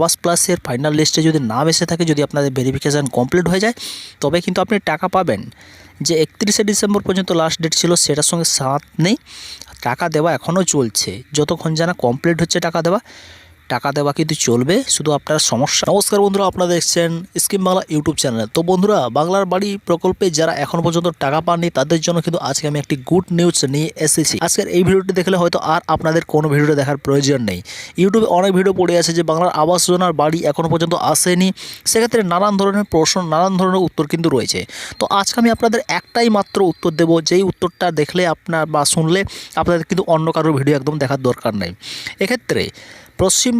আবাস প্লাসের ফাইনাল লিস্টে যদি নাম এসে থাকে, যদি আপনাদের ভেরিফিকেশান কমপ্লিট হয়ে যায়, তবে কিন্তু আপনি টাকা পাবেন। যে একত্রিশে ডিসেম্বর পর্যন্ত লাস্ট ডেট ছিল, সেটার সঙ্গে সাথ নেই। টাকা দেওয়া এখনও চলছে। যতক্ষণ জানা কমপ্লিট হচ্ছে টাকা দেওয়া টাকা দেওয়া কিন্তু চলবে, শুধু আপনার সমস্যা। নমস্কার বন্ধুরা, আপনারা দেখছেন স্কিম বাংলা ইউটিউব চ্যানেল। তো বন্ধুরা, বাংলার বাড়ি প্রকল্পে যারা এখনও পর্যন্ত টাকা পাননি, তাদের জন্য কিন্তু আজকে আমি একটি গুড নিউজ নিয়ে এসেছি। আজকের এই ভিডিওটি দেখলে হয়তো আর আপনাদের কোনো ভিডিওটা দেখার প্রয়োজন নেই। ইউটিউবে অনেক ভিডিও পড়ে আছে যে বাংলার আবাস যোজনার বাড়ি এখনও পর্যন্ত আসেনি। সেক্ষেত্রে নানান ধরনের প্রশ্ন, নানান ধরনের উত্তর কিন্তু রয়েছে। তো আজকে আমি আপনাদের একটাই মাত্র উত্তর দেব, যেই উত্তরটা দেখলে আপনার বা শুনলে আপনাদের কিন্তু অন্য কারোর ভিডিও একদম দেখার দরকার নেই। এক্ষেত্রে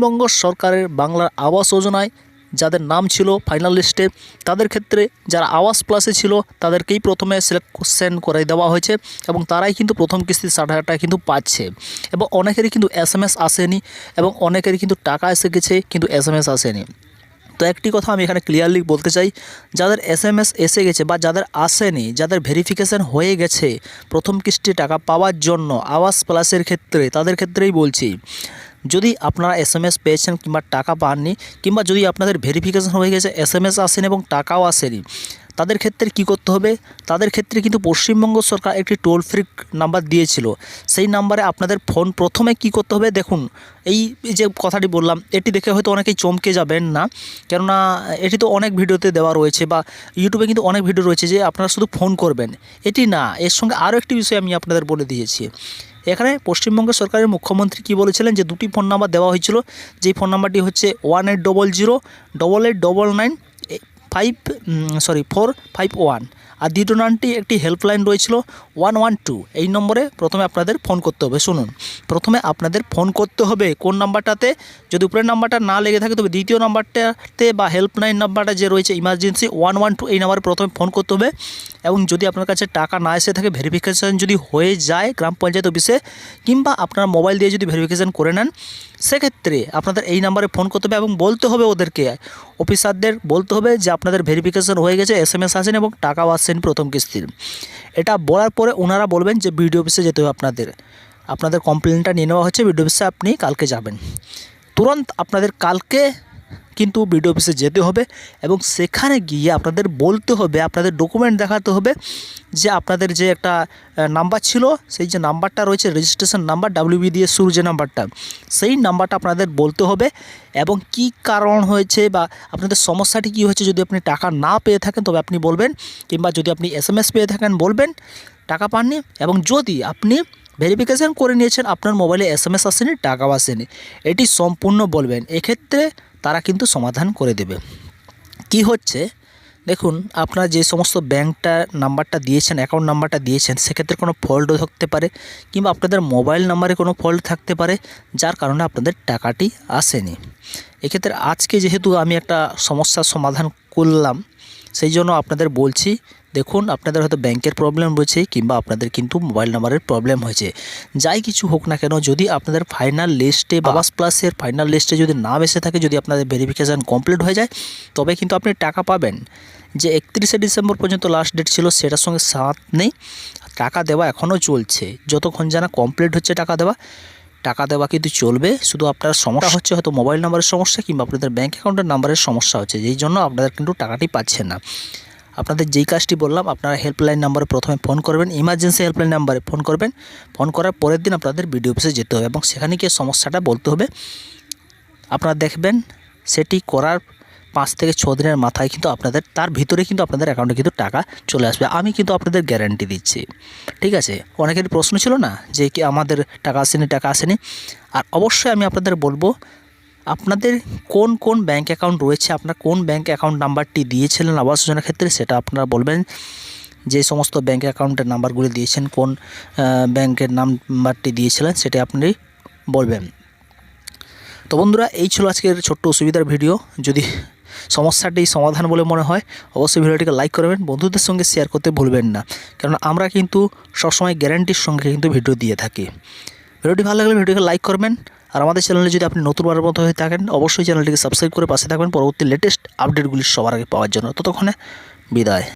পশ্চিমবঙ্গ সরকারের বাংলার আবাস যোজনায় যাদের নাম ছিল ফাইনাল লিস্টে তাদের ক্ষেত্রে যারা আওয়াজ প্লাসে ছিল, তাদেরকেই প্রথমে সিলেকশন করে দেওয়া হয়েছে এবং তারাই কিন্তু প্রথম কিস্তি ষাট হাজার টাকা কিন্তু পাচ্ছে। এবং অনেকেরই কিন্তু এস এম এস আসেনি এবং অনেকেরই কিন্তু টাকা এসে গেছে, কিন্তু এস এম আসেনি। তো একটি কথা আমি এখানে ক্লিয়ারলি বলতে চাই, যাদের এস এম এস এসে গেছে বা যাদের আসেনি, যাদের ভেরিফিকেশান হয়ে গেছে প্রথম কিস্তি টাকা পাওয়ার জন্য আওয়াজ প্লাসের ক্ষেত্রে, তাদের ক্ষেত্রেই বলছি যদি আপনারা এস এম এস পেয়েছেন কিংবা টাকা পাননি, কিংবা যদি আপনাদের ভেরিফিকেশান হয়ে গেছে এস এম এস আসেনি এবং টাকাও আসেনি, তাদের ক্ষেত্রে কি করতে হবে? তাদের ক্ষেত্রে কিন্তু পশ্চিমবঙ্গ সরকার একটি টোল ফ্রি নাম্বার দিয়েছিল। সেই নাম্বারে আপনাদের ফোন প্রথমে কি করতে হবে? দেখুন, এই যে কথাটি বললাম, এটি দেখে হয়তো অনেকেই চমকে যাবেন না, কেননা এটি তো অনেক ভিডিওতে দেওয়া রয়েছে বা ইউটিউবে কিন্তু অনেক ভিডিও রয়েছে যে আপনারা শুধু ফোন করবেন। এটি না, এর সঙ্গে আরও একটি বিষয় আমি আপনাদের বলে দিয়েছি। এখানে পশ্চিমবঙ্গ সরকারের মুখ্যমন্ত্রী কি বলেছিলেন? যে দুটি ফোন নাম্বার দেওয়া হয়েছিল। যেই ফোন নাম্বারটি হচ্ছে one eight double zero double eight double nine five sorry four five one আর দ্বিতীয় নামটি একটি হেল্পলাইন রয়েছিল ওয়ান ওয়ান টু এই নম্বরে প্রথমে আপনাদের ফোন করতে হবে। শুনুন, প্রথমে আপনাদের ফোন করতে হবে কোন নাম্বারটাতে? যদি উপরের নাম্বারটা না লেগে থাকে, তবে দ্বিতীয় নাম্বারটাতে বা হেল্পলাইন নাম্বারটা যে রয়েছে ইমার্জেন্সি ওয়ান ওয়ান টু এই নাম্বারে প্রথমে ফোন করতে হবে। এবং যদি আপনার কাছে টাকা না এসে থাকে ভেরিফিকেশান যদি হয়ে যায় গ্রাম পঞ্চায়েত অফিসে, কিংবা আপনার মোবাইল দিয়ে যদি ভেরিফিকেশান করে নেন, সেক্ষেত্রে আপনাদের এই নাম্বারে ফোন করতে হবে এবং বলতে হবে ওদেরকে অফিসারদের বলতে হবে যে আপনাদের ভেরিফিকেশন হয়ে গেছে এস এম এস আসেন এবং টাকাও আসছেন প্রথম কিস্তির। এটা বলার পরে ওনারা বলবেন যে বিডিও অফিসে যেতে হবে আপনাদের। আপনাদের কমপ্লেনটা নিয়ে নেওয়া হচ্ছে বিডিও অফিসে আপনি কালকে যাবেন। তুরন্ত আপনাদের কালকে কিন্তু বিডিও অফিসে যেতে হবে এবং সেখানে গিয়ে আপনাদের বলতে হবে, আপনাদের ডকুমেন্ট দেখাতে হবে যে আপনাদের যে একটা নাম্বার ছিল, সেই যে নাম্বারটা রয়েছে রেজিস্ট্রেশন নাম্বার ডাব্লিউবি দিয়ে শুরু যে নাম্বারটা সেই নাম্বারটা আপনাদের বলতে হবে এবং কি কারণ হয়েছে বা আপনাদের সমস্যাটি কী হয়েছে যদি আপনি টাকা না পেয়ে থাকেন, তবে আপনি বলবেন কিংবা যদি আপনি এস পেয়ে থাকেন, বলবেন টাকা পাননি এবং যদি আপনি ভেরিফিকেশান করে নিয়েছেন, আপনার মোবাইলে এস এম এস আসেনি, টাকাও আসেনি, এটি সম্পূর্ণ বলবেন। এক্ষেত্রে তারা কিন্তু সমাধান করে দেবে। কি হচ্ছে? দেখুন, আপনারা যে সমস্ত ব্যাংকটা নাম্বারটা দিয়েছেন অ্যাকাউন্ট নাম্বারটা দিয়েছেন, সেক্ষেত্রে কোনো ফল্টও থাকতে পারে কিংবা আপনাদের মোবাইল নাম্বারে কোনো ফল্ট থাকতে পারে, যার কারণে আপনাদের টাকাটি আসেনি। এক্ষেত্রে আজকে যেহেতু আমি একটা সমস্যার সমাধান করলাম সেই জন্য আপনাদের বলছি দেখুন আপনাদের হয়তো ব্যাংকের প্রবলেম রয়েছে কিংবা আপনাদের কিন্তু মোবাইল নাম্বারের প্রবলেম হয়েছে। যাই কিছু হোক না কেন যদি আপনাদের ফাইনাল লিস্টে বাবাস প্লাসের ফাইনাল লিস্টে যদি নাম এসে থাকে যদি আপনাদের ভেরিফিকেশান কমপ্লিট হয়ে যায় তবে কিন্তু আপনি টাকা পাবেন। যে একত্রিশে ডিসেম্বর পর্যন্ত লাস্ট ডেট ছিল সেটার সঙ্গে সাথ নেই। টাকা দেওয়া এখনও চলছে। যতক্ষণ জানা কমপ্লিট হচ্ছে টাকা দেওয়া টাকা দেওয়া কিন্তু চলবে। শুধু আপনার সমস্যা হচ্ছে হয়তো মোবাইল নাম্বারের সমস্যা কিংবা আপনাদের ব্যাঙ্ক অ্যাকাউন্টের নাম্বারের সমস্যা হচ্ছে। যেই জন্য আপনাদের কিন্তু টাকাটি পাচ্ছেন না। আপনাদের যেই কাজটি বললাম আপনারা হেল্পলাইন নাম্বারে প্রথমে ফোন করবেন ইমার্জেন্সি হেল্পলাইন নাম্বারে ফোন করবেন। ফোন করার পরের দিন আপনাদের বিডিও অফিসে যেতে হবে এবং সেখানে গিয়ে সমস্যাটা বলতে হবে। আপনারা দেখবেন সেটি করার পাঁচ থেকে ছ দিনের মাথায় কিন্তু আপনাদের, তার ভিতরে কিন্তু আপনাদের অ্যাকাউন্টে কিন্তু টাকা চলে আসবে। আমি কিন্তু আপনাদের গ্যারান্টি দিচ্ছি। ঠিক আছে? অনেকের প্রশ্ন ছিল না যে কি আমাদের টাকা আসেনি টাকা আসেনি? আর অবশ্যই আমি আপনাদের বলব, আপনাদের কোন কোন ব্যাংক অ্যাকাউন্ট রয়েছে, আপনার কোন ব্যাংক অ্যাকাউন্ট নাম্বারটি দিয়েছিলেন আবাস যোজনার ক্ষেত্রে, সেটা আপনারা বলবেন। যে সমস্ত ব্যাংক অ্যাকাউন্টের নাম্বারগুলি দিয়েছেন, কোন ব্যাংকের নাম্বারটি দিয়েছিলেন, সেটা আপনি বলবেন। তো বন্ধুরা, এই ছিল আজকের ছোট্ট অসুবিধার ভিডিও। যদি সমস্যাটি সমাধান বলে মনে হয়, অবশ্যই ভিডিওটিকে লাইক করবেন, বন্ধুদের সঙ্গে শেয়ার করতে ভুলবেন না। কারণ আমরা কিন্তু সবসময় গ্যারান্টির সঙ্গে কিন্তু ভিডিও দিয়ে থাকি। ভিডিওটি ভালো লাগলে ভিডিওকে লাইক করবেন, আর আমাদের চ্যানেলে যদি আপনি নতুনবারের মতো হয়ে থাকেন, অবশ্যই চ্যানেলটিকে সাবস্ক্রাইব করে পাশে থাকবেন। পরবর্তী লেটেস্ট আপডেটগুলি সবার আগে পাওয়ার জন্য। ততক্ষণে বিদায়।